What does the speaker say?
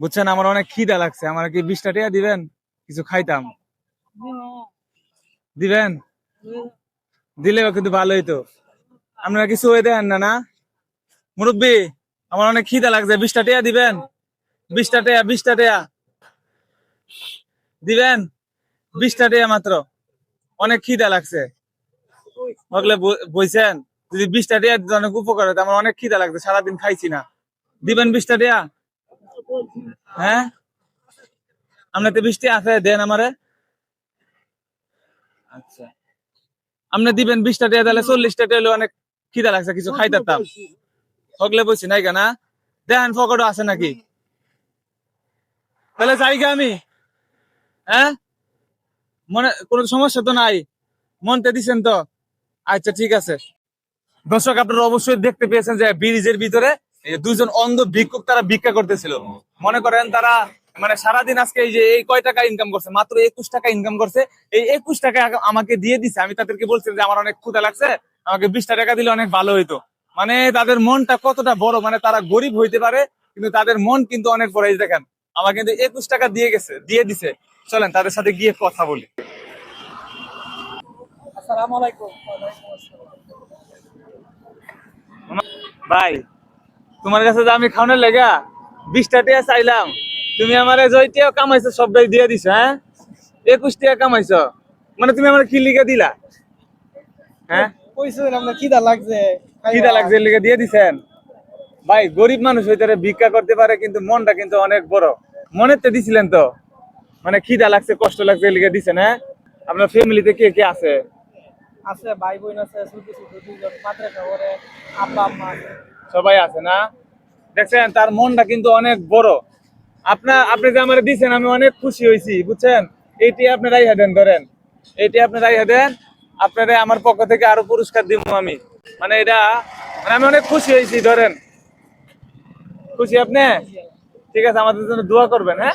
বুঝছেন, আমার অনেক খিদা লাগছে। আমার কি বিশটা টাকা দিবেন? কিছু খাইতাম। দিবেন? দিলে কিন্তু ভালোই তো। আপনারা কিছু হয়ে দেন না না? মুরব্বী, আমার অনেক খিদা লাগছে। বিশটা টাকা দিবেন? বিশটা টাকা বিশটা টাকা দিবেন? বিশটা টাকা মাত্র। অনেক খিদা লাগছে। ওগুলো বইছেন? যদি বিশটা টাকা অনেক উপকার হতো আমার অনেক খিদা লাগছে, সারাদিন খাইছি না। দিবেন বিশটা টাকা হ্যাঁ? আপনাতে বৃষ্টি আছে, দেন আমারে। আচ্ছা। আপনি দিবেন বিশটা তাহলে চল্লিশটা টাকা অনেক খিদা লাগছে, কিছু বলছি নাই কেনা ফকটও আছে নাকি? তাহলে যাই গে আমি। হ্যাঁ? মনে, কোনো সমস্যা তো নাই। মনতে দিছেন তো। আচ্ছা ঠিক আছে। দর্শক, আপনারা অবশ্যই দেখতে পেয়েছেন যে ব্রিজের ভিতরে যে অন্ধ ভিক্ষুক তারা ভিক্ষা করতেছিল। মনে করেন তারা মানে সারাদিন আজকে এই যে এই কয় টাকা ইনকাম করছে? মাত্র একুশ টাকা ইনকাম করছে। এই একুশ টাকা আমাকে দিয়ে দিছে। আমি তাদেরকে বলছিলাম যে আমার অনেক ক্ষুদা লাগছে। আমাকে বিশটা টাকা দিলে অনেক ভালো হইতো। মানে তাদের মনটা কতটা বড় মানে তারা গরিব হইতে পারে কিন্তু তাদের মন কিন্তু অনেক বড়। এই দেখেন আমার কিন্তু একুশ টাকা দিয়ে গেছে দিয়ে দিছে। চলেন তাদের সাথে গিয়ে কথা বলি। আসসালামু আলাইকুম। ভাই তোমার কাছে যে আমি খাওয়ানোর লেগা বিশটা টাকা চাইলাম। তুমি আমার জয় টাকা কামাইছো সবটাই দিয়ে দিছো হ্যাঁ? একুশ টাকা কামাইছো। মানে তুমি আমার কি লিখে দিলা? হ্যাঁ? খিদা লাগছে। খিদা লাগছে লিখে দিয়ে দিছেন। ভাই গরিব মানুষ হইতে ভিক্ষা করতে পারে কিন্তু মনটা কিন্তু অনেক বড়। মনের তো দিছিলেন তো? মানে খিদা লাগছে কষ্ট লাগছে লিখে দিছেন হ্যাঁ? আপনার ফ্যামিলিতে কে কে আছে? আছে ভাই বোন আছে ছোট ছোট দুইজন মাদ্রাসা আব্বা আম্মা আছে। সবাই আছে না? দেখছেন, তার মনটা কিন্তু অনেক বড়। আপনার আপনি যে আমার দিচ্ছেন আমি অনেক খুশি হয়েছি বুঝছেন? এইটি আপনি রাইহা দেন, ধরেন। এইটি আপনি রাইহা দেন, আপনারা আমার পক্ষ থেকে আরও পুরস্কার দিব আমি। মানে এটা মানে আমি অনেক খুশি হয়েছি ধরেন। খুশি আপনি? ঠিক আছে, আমাদের জন্য দোয়া করবেন হ্যাঁ?